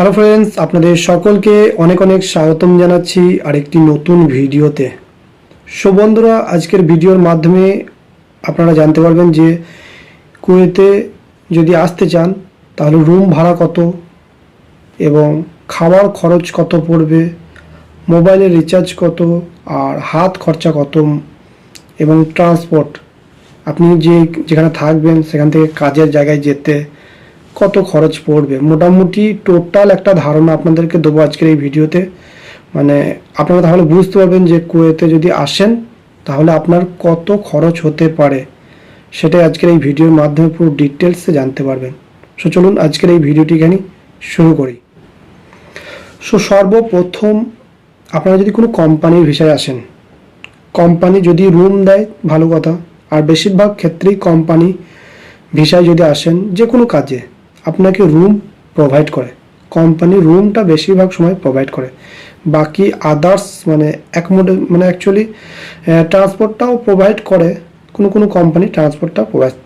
Hello friends আপনাদের সকলকে অনেক অনেক স্বাগতম জানাচ্ছি আরেকটি নতুন ভিডিওতে। সো আজকের ভিডিওর মাধ্যমে আপনারা জানতে পারবেন যে কুয়েতে যদি আসতে চান, তাহলে রুম ভাড়া কত এবং খাওয়ার খরচ কত পড়বে মোবাইলের রিচার্জ কত, আর হাত খরচা কত, এবং ট্রান্সপোর্ট আপনি যে যেখানে থাকবেন, সেখান থেকে কাজের জায়গায় যেতে কত খরচ পড়বে? মোটামুটি টোটাল একটা ধারণা আপনাদেরকে দেবো আজকের এই ভিডিওতে। মানে আপনারা তাহলে বুঝতে পারবেন যে কুয়েতে যদি আসেন, তাহলে আপনার কত খরচ হতে পারে। সেটাই আজকের এই ভিডিওর মাধ্যমে পুরো ডিটেলসে জানতে পারবেন। সো চলুন আজকের এই ভিডিওটি এখানে শুরু করি। সো সর্বপ্রথম আপনারা যদি কোনো কোম্পানির ভিসায় আসেন কোম্পানি যদি রুম দেয়, ভালো কথা। আর বেশিরভাগ ক্ষেত্রেই কোম্পানি ভিসায় যদি আসেন যে কোনো কাজে। আপনাকে রুম প্রোভাইড করে। কোম্পানি রুমটা বেশিরভাগ সময় প্রোভাইড করে। বাকি আদার্স মানে অ্যাকোমোডে মানে অ্যাকচুয়ালি ট্রান্সপোর্টটাও প্রোভাইড করে, কোনো কোনো কোম্পানি ট্রান্সপোর্টটা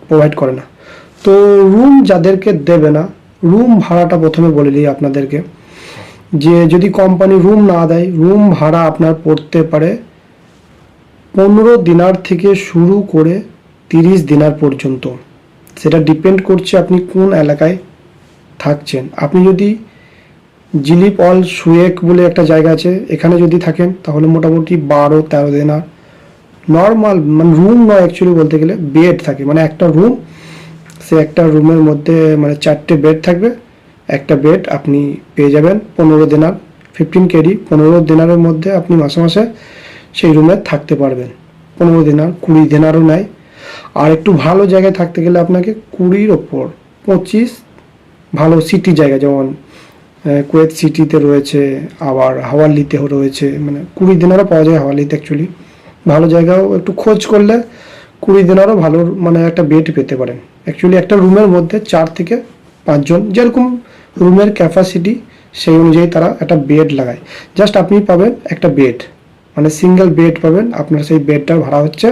প্রোভাইড করে না। তো রুম যাদেরকে দেবে না রুম ভাড়াটা প্রথমে বলে দিই আপনাদেরকে। যে যদি কোম্পানি রুম না দেয় রুম ভাড়া আপনার পড়তে পারে পনেরো দিনার থেকে শুরু করে তিরিশ দিনার পর্যন্ত। সেটা ডিপেন্ড করছে আপনি কোন এলাকায় থাকছেন। আপনি যদি জিলিপ অল সুয়েক বলে একটা জায়গা আছে, এখানে যদি থাকেন, তাহলে মোটামুটি বারো তেরো দিনার নর্মাল মানে রুম নয় অ্যাকচুয়ালি বলতে গেলে বেড থাকে। মানে একটা রুম সে একটা রুমের মধ্যে মানে চারটে বেড থাকবে। একটা বেড আপনি পেয়ে যাবেন পনেরো দিনার ফিফটিন কেডি পনেরো দিনারের মধ্যে আপনি মাসে মাসে সেই রুমে থাকতে পারবেন। পনেরো দিনার কুড়ি দিনারও নেয় আর একটু ভালো জায়গায় থাকতে গেলে আপনাকে কুড়ির ওপর, পঁচিশ ভালো সিটি জায়গা, যেমন কুয়েত সিটিতে রয়েছে, আবার হাওয়ালিতেও রয়েছে মানে কুড়ি দিনারও পাওয়া যায় হাওয়ালিতে অ্যাকচুয়ালি ভালো জায়গাও একটু খোঁজ করলে কুড়ি দিনারও ভালো মানে একটা বেড পেতে পারেন। অ্যাকচুয়ালি একটা রুমের মধ্যে চার থেকে পাঁচজন, যেরকম রুমের ক্যাপাসিটি সেই অনুযায়ী তারা একটা বেড লাগায়। জাস্ট আপনি পাবেন একটা বেড মানে সিঙ্গেল বেড পাবেন, আপনার সেই বেডটার ভাড়া হচ্ছে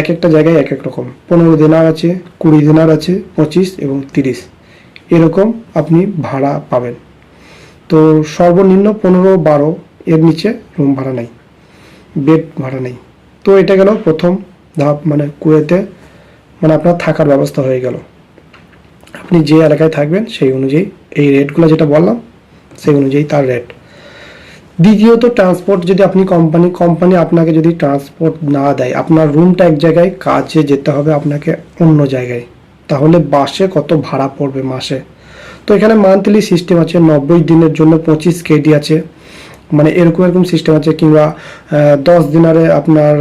এক একটা জায়গায় এক এক রকম। পনেরো দিনার আছে, কুড়ি দিনার আছে, পঁচিশ এবং তিরিশ। এরকম আপনি ভাড়া পাবেন। তো সর্বনিম্ন পনেরো, বারো, এর নিচে রুম ভাড়া নেই। বেড ভাড়া নেই। তো এটা গেল প্রথম ধাপ মানে কুয়েতে মানে আপনার থাকার ব্যবস্থা হয়ে গেল। আপনি যে এলাকায় থাকবেন সেই অনুযায়ী, এই রেটগুলো যেটা বললাম, সেই অনুযায়ী তার রেট দ্বিতীয়ত ট্রান্সপোর্ট যদি আপনি কোম্পানি কোম্পানি আপনাকে যদি ট্রান্সপোর্ট না দেয়, আপনার রুমটা এক জায়গায়, কাজে যেতে হবে আপনাকে অন্য জায়গায়। তাহলে বাসে কত ভাড়া পড়বে মাসে? তো এখানে মান্থলি সিস্টেম আছে, নব্বই দিনের জন্য পঁচিশ কেডি আছে। মানে এরকম এরকম সিস্টেম আছে, কিংবা দশ দিনারে আপনার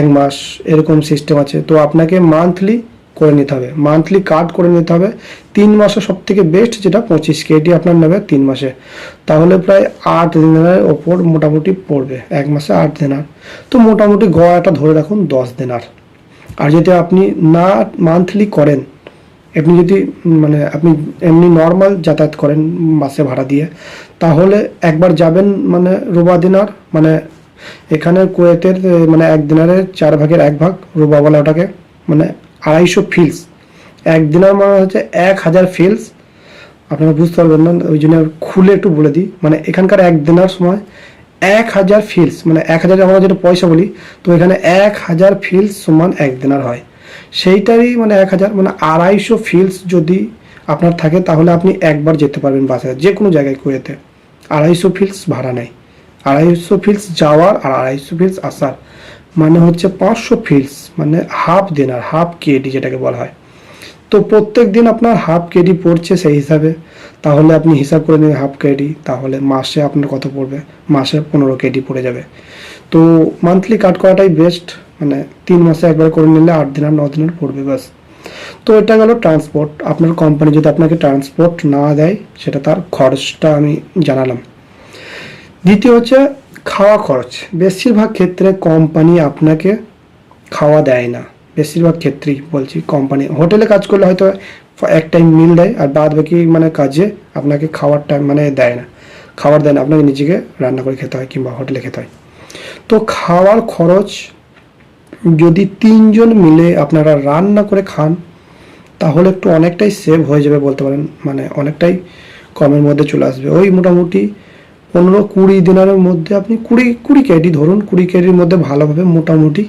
এক মাস, এরকম সিস্টেম আছে। তো আপনাকে মান্থলি করে নিতে হবে। মান্থলি কার্ড করে নিতে হবে। তিন মাসে সব থেকে বেস্ট যেটা পঁচিশ কেডি আপনার নেবে তিন মাসে। তাহলে প্রায় আট দিনের ওপর মোটামুটি পড়বে। এক মাসে আট দিনার। তো মোটামুটি গড়াটা ধরে রাখুন দশ দিনার। আর যদি আপনি না মান্থলি করেন, আপনি যদি মানে আপনি এমনি নর্মাল যাতায়াত করেন মাসে ভাড়া দিয়ে, তাহলে একবার যাবেন মানে রোবা দিনার মানে এখানে কুয়েতের মানে এক দিনারের চার ভাগের এক ভাগ রোবা বলে ওটাকে মানে আড়াইশো ফিলস এক দিনার মানে হচ্ছে এক হাজার ফিলস আপনারা বুঝতে পারবেন না, ওই জন্য খুলে একটু বলে দিই। মানে এখানকার এক দিনার সময় এক হাজার ফিলস মানে এক হাজার আমরা যেটা পয়সা বলি, তো এখানে এক হাজার ফিলস সমান এক দিনার হয়। সেইটারই মানে এক হাজার মানে আড়াইশো ফিলস যদি আপনার থাকে, তাহলে আপনি একবার যেতে পারবেন বাসে, যে কোনো জায়গায় কুয়েতে। আড়াইশো ফিলস ভাড়া নেয় আড়াইশো ফিলস যাওয়ার আর আড়াইশো ফিলস আসার। মানে হচ্ছে পাঁচশো ফিলস মানে হাফ দিনার হাফ কেডি যেটাকে বলা হয়। তো প্রত্যেক দিন আপনার হাফ কেডি পড়ছে সেই হিসাবে। তাহলে আপনি হিসাব করে নেবেন হাফ কেডি তাহলে মাসে আপনার কত পড়বে? মাসে পনেরো কেডি পড়ে যাবে। তো মান্থলি কাট করাটাই বেস্ট মানে তিন মাসে একবার করে নিলে আট দিন আর ন দিনের পড়বে ব্যাস। তো এটা গেল ট্রান্সপোর্ট আপনার কোম্পানি যদি আপনাকে ট্রান্সপোর্ট না দেয়, সেটা তার খরচটা আমি জানালাম। দ্বিতীয় হচ্ছে খাওয়া খরচ। বেশিরভাগ ক্ষেত্রে কোম্পানি আপনাকে খাওয়া দেয় না। বেশিরভাগ ক্ষেত্রেই বলছি কোম্পানি হোটেলে কাজ করলে হয়তো এক টাইম মিল দেয় আর বাদ বাকি মানে কাজে আপনাকে খাওয়ার টাইম মানে দেয় না। খাবার দেয় না, আপনাকে নিজেকে রান্না করে খেতে হয় কিংবা হোটেলে খেতে হয়। তো খাওয়ার খরচ যদি তিনজন মিলে আপনারা রান্না করে খান, তাহলে একটু অনেকটাই সেভ হয়ে যাবে বলতে পারেন। মানে অনেকটাই কমের মধ্যে চলে আসবে। ওই মোটামুটি পনেরো কুড়ি দিনারের মধ্যে আপনি কুড়ি কুড়ি কেডি ধরুন, কুড়ি কেডির মধ্যে ভালোভাবে মোটামুটি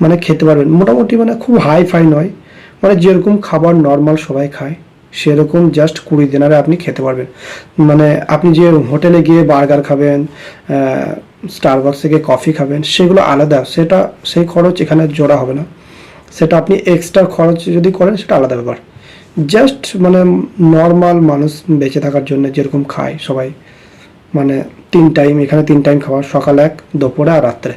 মানে খেতে পারবেন। মোটামুটি মানে খুব হাই ফাই নয়। মানে যেরকম খাবার নর্মাল সবাই খায়, সেরকম জাস্ট কুড়ি দিনারে আপনি খেতে পারবেন। মানে আপনি যে হোটেলে গিয়ে বার্গার খাবেন স্টারবাক্সে গিয়ে কফি খাবেন, সেগুলো আলাদা। সেটা, সেই খরচ এখানে জোড়া হবে না। সেটা আপনি এক্সট্রা খরচ যদি করেন, সেটা আলাদা ব্যাপার। জাস্ট মানে নর্মাল মানুষ বেঁচে থাকার জন্য যেরকম খায় সবাই। মানে তিন টাইম এখানে তিন টাইম খাবার, সকাল এক, দুপুরে আর রাত্রে।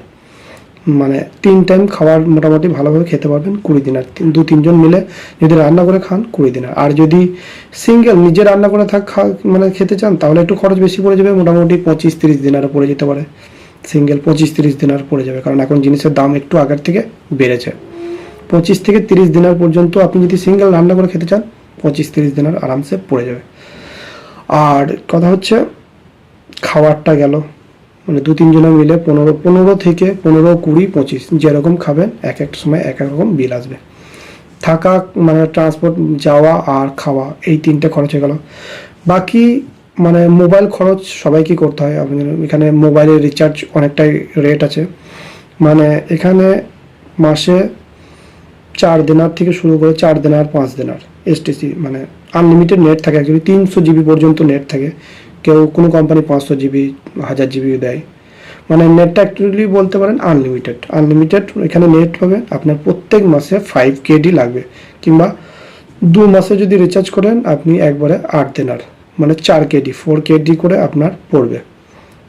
মানে তিন টাইম খাবার মোটামুটি ভালোভাবে খেতে পারবেন কুড়ি দিন আর দু তিনজন মিলে যদি রান্না করে খান, কুড়ি দিন আর যদি সিঙ্গেল নিজে রান্না করে থাক মানে খেতে চান, তাহলে একটু খরচ বেশি পড়ে যাবে, মোটামুটি পঁচিশ তিরিশ দিনারে পড়ে যেতে পারে। সিঙ্গেল পঁচিশ তিরিশ দিন আর পড়ে যাবে, কারণ এখন জিনিসের দাম একটু আগের থেকে বেড়েছে। পঁচিশ থেকে তিরিশ দিনার পর্যন্ত আপনি যদি সিঙ্গেল রান্না করে খেতে চান, পঁচিশ তিরিশ দিনার আরামসে পড়ে যাবে। আর কথা হচ্ছে খাবারটা গেল। মানে দু তিনজনে মিলে পনেরো পনেরো থেকে পনেরো, কুড়ি, পঁচিশ যেরকম খাবেন, এক এক সময় এক এক রকম বিল আসবে। থাকা মানে ট্রান্সপোর্ট যাওয়া আর খাওয়া এই তিনটে খরচ হয়ে গেল। বাকি মানে মোবাইল খরচ সবাইকে করতে হয়। আপনি এখানে মোবাইলের রিচার্জ অনেকটাই রেট আছে। মানে এখানে মাসে চার দিনার থেকে শুরু করে চার দিনার, পাঁচ দিনার এসটিসি মানে আনলিমিটেড নেট থাকে। অ্যাকচুয়ালি তিনশো জিবি পর্যন্ত নেট থাকে। কেউ কোনো কোম্পানি পাঁচশো জিবি হাজার জিবি দেয়। মানে নেটটা অ্যাকচুয়ালি বলতে পারেন আনলিমিটেড আনলিমিটেড এখানে নেট হবে, আপনার প্রত্যেক মাসে ফাইভ কেডি লাগবে। কিংবা দু মাসে যদি রিচার্জ করেন, আপনি একবারে আট দিনার মানে চার কেডি ফোর কেডি করে আপনার পড়বে।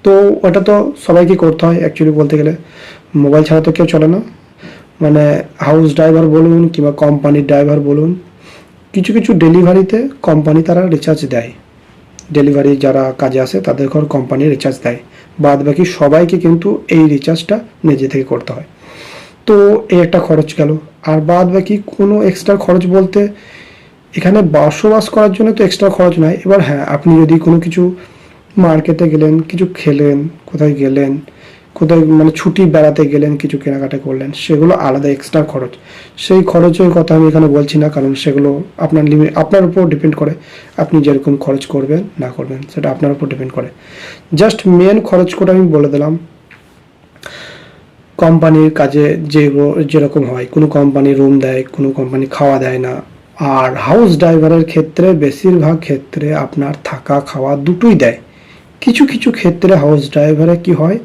তো ওটা তো সবাইকে করতে হয় অ্যাকচুয়ালি বলতে গেলে। মোবাইল ছাড়া তো কেউ চলে না। মানে হাউস ড্রাইভার বলুন কিংবা কোম্পানির ড্রাইভার বলুন, কিছু কিছু ডেলিভারিতে কোম্পানি তারা রিচার্জ দেয়। ডেলিভারি যারা কাজে আসে, তাদের ঘর কোম্পানি রিচার্জ দেয়। বাদ বাকি সবাইকে কিন্তু এই রিচার্জটা নিজে থেকে করতে হয়। তো এই একটা খরচ গেল। আর বাদ বাকি কোনো এক্সট্রা খরচ বলতে এখানে বসবাস করার জন্য তো এক্সট্রা খরচ নয়। এবার হ্যাঁ আপনি যদি কোনো কিছু মার্কেটে গেলেন, কিছু খেলেন, কোথায় গেলেন কোথায় মানে ছুটি বেড়াতে গেলেন, কিছু কেনাকাটা করলেন, সেগুলো আলাদা এক্সট্রা খরচ। সেই খরচের কথা আমি এখানে বলছি না, কারণ সেগুলো আপনার লিমিট আপনার উপর ডিপেন্ড করে আপনি যেরকম খরচ করবেন, না করবেন, সেটা আপনার উপর ডিপেন্ড করে। জাস্ট মেন খরচ করে আমি বলে দিলাম, কোম্পানির কাজে যেগুলো যেরকম হয়, কোনো কোম্পানি রুম দেয়, কোনো কোম্পানি খাওয়া দেয় না, আর হাউস ড্রাইভারের ক্ষেত্রে বেশিরভাগ ক্ষেত্রে আপনার থাকা খাওয়া দুটোই দেয়। কিছু কিছু ক্ষেত্রে হাউস ড্রাইভারে কি হয়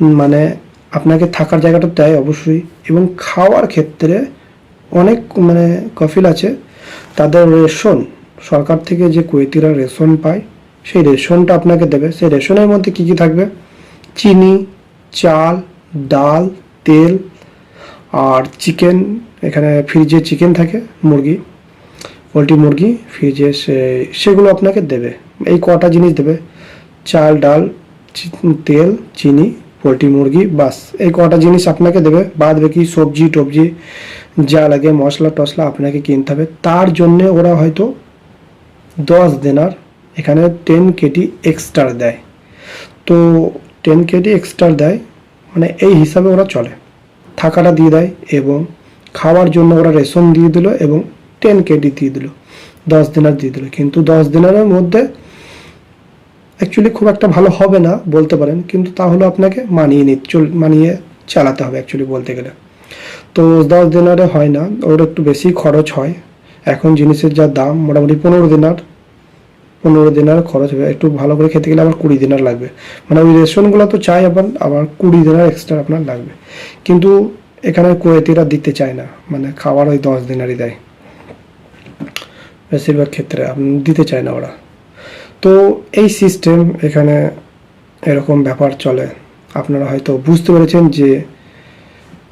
মানে আপনাকে থাকার জায়গাটা দেয় অবশ্যই। এবং খাওয়ার ক্ষেত্রে অনেক মানে কফিল আছে, তাদের রেশন, সরকার থেকে যে কুয়েতিরা রেশন পায়, সেই রেশনটা আপনাকে দেবে। সেই রেশনের মধ্যে কী কী থাকবে? চিনি, চাল, ডাল, তেল আর চিকেন, এখানে ফ্রিজে চিকেন থাকে, মুরগি, পোলট্রি মুরগি, ফ্রিজে সে, সেগুলো আপনাকে দেবে। এই কটা জিনিস দেবে, চাল, ডাল তেল, চিনি পোলট্রি, মুরগি, বাস। এই কটা জিনিস আপনাকে দেবে। বাদ বাকি সবজি, টবজি, যা লাগে, মশলা টশলা আপনাকে কিনতে হবে। তার জন্যে ওরা হয়তো দশ দিনার এখানে টেন কেটি এক্সট্রা দেয়। তো টেন কেটি এক্সট্রা দেয় মানে এই হিসাবে ওরা চলে। থাকাটা দিয়ে দেয় এবং খাওয়ার জন্য ওরা রেশন দিয়ে দিল এবং টেন কেটি দিয়ে দিল, দশ দিনার দিয়ে দিল। কিন্তু দশ দিনারের মধ্যে অ্যাকচুয়ালি খুব একটা ভালো হবে না বলতে পারেন, কিন্তু তাহলে আপনাকে মানিয়ে নি চল, মানিয়ে চালাতে হবে অ্যাকচুয়ালি বলতে গেলে। তো দশ দিনারে হয় না, ওর একটু বেশি খরচ হয়। এখন জিনিসের যা দাম, মোটামুটি পনেরো দিনার পনেরো দিনার খরচ হবে। একটু ভালো করে খেতে গেলে আবার কুড়ি দিনার লাগবে। মানে ওই রেশনগুলো তো চাই আবার আবার কুড়ি দিনার এক্সট্রা আপনার লাগবে। কিন্তু এখানে কুয়েতিরা দিতে চায় না মানে খাবার ওই দশ দিনারই দেয়। বেশিরভাগ ক্ষেত্রে আপনি দিতে চায় না ওরা। তো এই সিস্টেম এখানে এরকম ব্যাপার চলে। আপনারা হয়তো বুঝতে পেরেছেন যে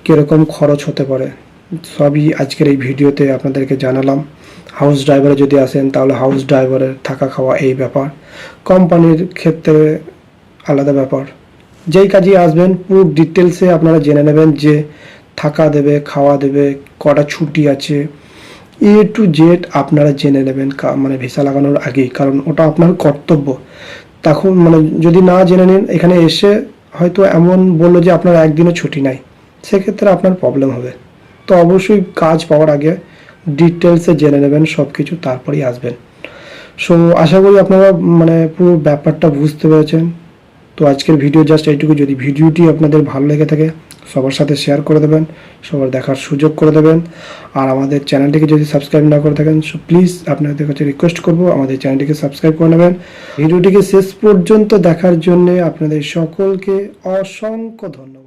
কীরকম খরচ হতে পারে। সবই আজকের এই ভিডিওতে আপনাদেরকে জানালাম। হাউস ড্রাইভারে যদি আসেন, তাহলে হাউস ড্রাইভারের থাকা খাওয়া এই ব্যাপার। কোম্পানির ক্ষেত্রে আলাদা ব্যাপার। যেই কাজে আসবেন, পুরো ডিটেলসে আপনারা জেনে নেবেন যে থাকা দেবে, খাওয়া দেবে, কটা ছুটি আছে এ টু জেড আপনারা জেনে নেবেন মানে ভিসা লাগানোর আগেই। কারণ ওটা আপনার কর্তব্য। তখন মানে যদি না জেনে নিন, এখানে এসে হয়তো এমন বলল যে আপনার একদিনও ছুটি নাই। সেক্ষেত্রে আপনার প্রবলেম হবে। তো অবশ্যই কাজ পাওয়ার আগে ডিটেলসে জেনে নেবেন সব কিছু তারপরেই আসবেন। সো আশা করি আপনারা মানে পুরো ব্যাপারটা বুঝতে পেরেছেন। তো আজকের ভিডিও জাস্ট এইটুকু। যদি ভিডিওটি আপনাদের ভালো লেগে থাকে সবার সাথে শেয়ার করে দেবেন, সবার দেখার সুযোগ করে দেবেন। আর আমাদের চ্যানেলটিকে যদি সাবস্ক্রাইব না করে থাকেন সো প্লিজ আপনাদের কাছে রিকোয়েস্ট করব, আমাদের চ্যানেলটিকে সাবস্ক্রাইব করে নেবেন। ভিডিওটিকে শেষ পর্যন্ত দেখার জন্য আপনাদের সকলকে অসংখ্য ধন্যবাদ।